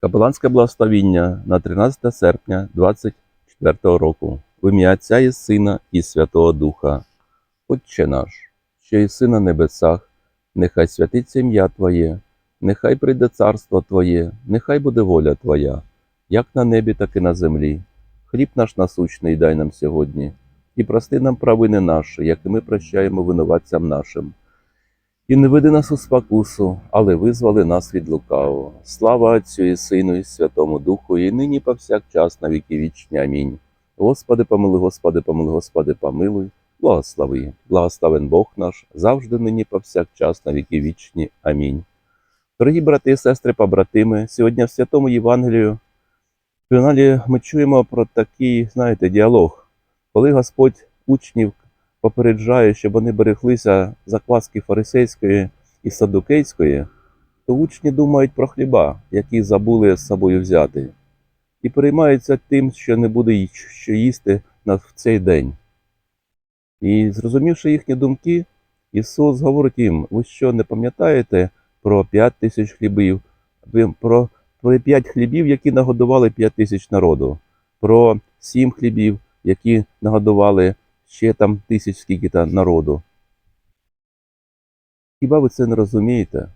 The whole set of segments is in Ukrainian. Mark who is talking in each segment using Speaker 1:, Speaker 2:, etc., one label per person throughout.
Speaker 1: Капеланське благословіння на 13 серпня 24 року. В ім'я Отця і Сина і Святого Духа. Отче наш, що єси на небесах, нехай святиться ім'я Твоє, нехай прийде царство Твоє, нехай буде воля Твоя, як на небі, так і на землі. Хліб наш насущний дай нам сьогодні, і прости нам провини наші, як і ми прощаємо винуватцям нашим. І не веди нас у спокусу, але визвали нас від лукавого. Слава Отцю і Сину, і Святому Духу, і нині повсякчас на віки вічні. Амінь. Господи, помилуй, Господи, помилуй, Господи, помилуй, благослови. Благословен Бог наш, завжди нині повсякчас на віки вічні. Амінь. Дорогі брати і сестри, побратими, сьогодні в Святому Євангелію в фіналі ми чуємо про такий, знаєте, діалог, коли Господь учнів попереджає, щоб вони береглися закваски фарисейської і садукейської, то учні думають про хліба, які забули з собою взяти, і переймаються тим, що не буде що їсти в цей день. І зрозумівши їхні думки, Ісус говорить їм: ви що не пам'ятаєте про п'ять тисяч хлібів, про п'ять хлібів, які нагодували п'ять тисяч народу, про сім хлібів, які нагодували ще там тисяч скільки там народу. Хіба ви це не розумієте?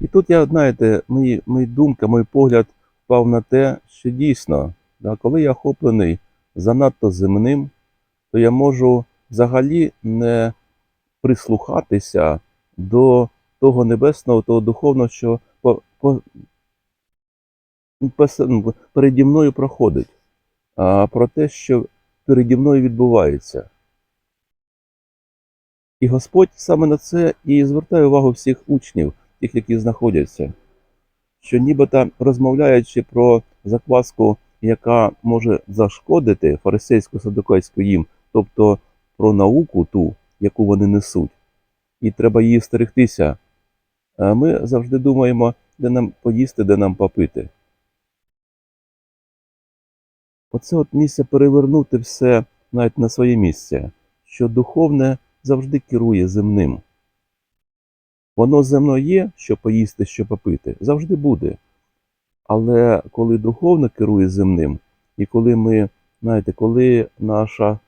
Speaker 1: І тут я, знаєте, мої, мої думка, мій погляд впав на те, що дійсно, да, коли я охоплений занадто земним, то я можу взагалі не прислухатися до того небесного, того духовного, що по, по, пос- переді мною проходить, а про те, що переді мною відбувається. І Господь саме на це і звертає увагу всіх учнів, тих, які знаходяться, що нібито розмовляючи про закваску, яка може зашкодити фарисейську садукайську їм, тобто про науку ту, яку вони несуть, і треба її стерегтися. А ми завжди думаємо, де нам поїсти, де нам попити. Оце от місце перевернути все навіть на своє місце, що духовне завжди керує земним. Воно земно є, що поїсти, що попити, завжди буде. Але коли духовно керує земним, і коли ми, знаєте, коли наша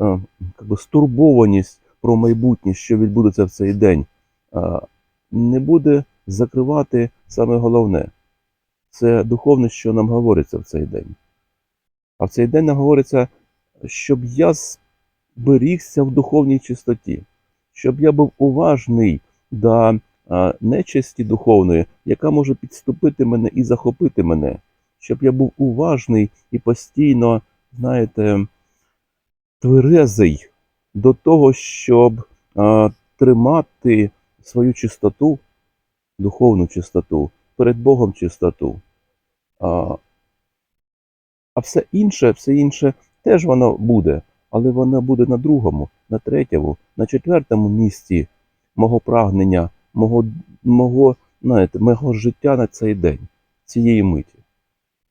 Speaker 1: е, би, стурбованість про майбутнє, що відбудеться в цей день, е, не буде закривати саме головне це духовне, що нам говориться в цей день. А в цей день нам говориться, щоб я зберігся в духовній чистоті, щоб я був уважний до нечисті духовної, яка може підступити мене і захопити мене, щоб я був уважний і постійно, знаєте, тверезий до того, щоб тримати свою чистоту, духовну чистоту, перед Богом чистоту. А все інше, все інше теж воно буде, але воно буде на другому, на третьому, на четвертому місці мого прагнення, мого, мого, знаєте, мого життя на цей день, цієї миті.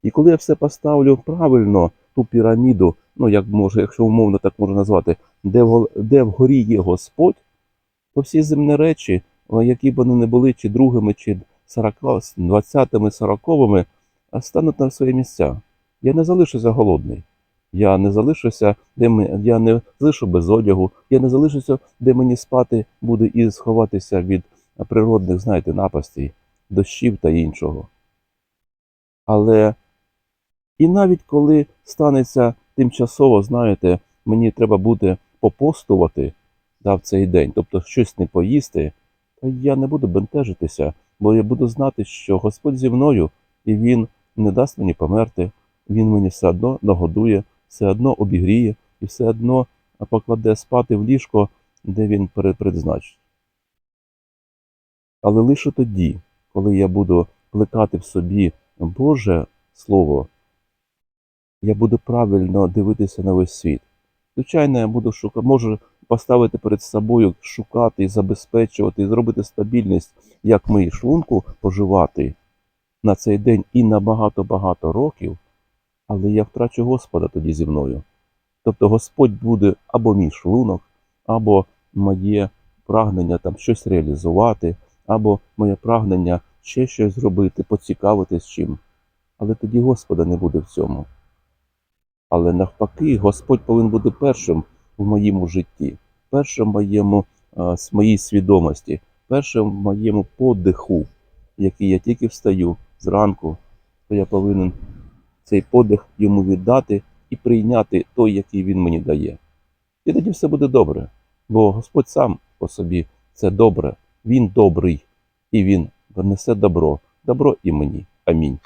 Speaker 1: І коли я все поставлю правильно, ту піраміду, ну як може, якщо умовно так можна назвати, де, в- де вгорі є Господь, то всі земні речі, які б вони не були, чи другими, чи 40, 20-ми, 40-ми, стануть на свої місця. Я не залишуся голодний. Я не залишуся, де ми, я не залишу без одягу, я не залишуся, де мені спати буде і сховатися від природних, знаєте, напастей, дощів та іншого. Але і навіть коли станеться тимчасово, знаєте, мені треба буде попостувати да, в цей день, тобто щось не поїсти, то я не буду бентежитися, бо я буду знати, що Господь зі мною, і Він не дасть мені померти, Він мені все одно нагодує, все одно обігріє і все одно покладе спати в ліжко, де він перед- Але лише тоді, коли я буду плекати в собі Боже Слово, я буду правильно дивитися на весь світ. Звичайно, я буду шукати, можу поставити перед собою, шукати і забезпечувати, зробити стабільність, як ми шлунку поживати на цей день і на багато-багато років, але я втрачу Господа тоді зі мною. Тобто Господь буде або мій шлунок, або моє прагнення там щось реалізувати, або моє прагнення ще щось зробити, поцікавитись чим. Але тоді Господа не буде в цьому. Але навпаки, Господь повинен бути першим в моєму житті, першим в моєму, а, с- моїй свідомості, першим в моєму подиху, який я тільки встаю зранку, то я повинен цей подих йому віддати і прийняти той, який він мені дає. І тоді все буде добре, бо Господь сам по собі це добре, Він добрий, і Він принесе добро, добро і мені. Амінь.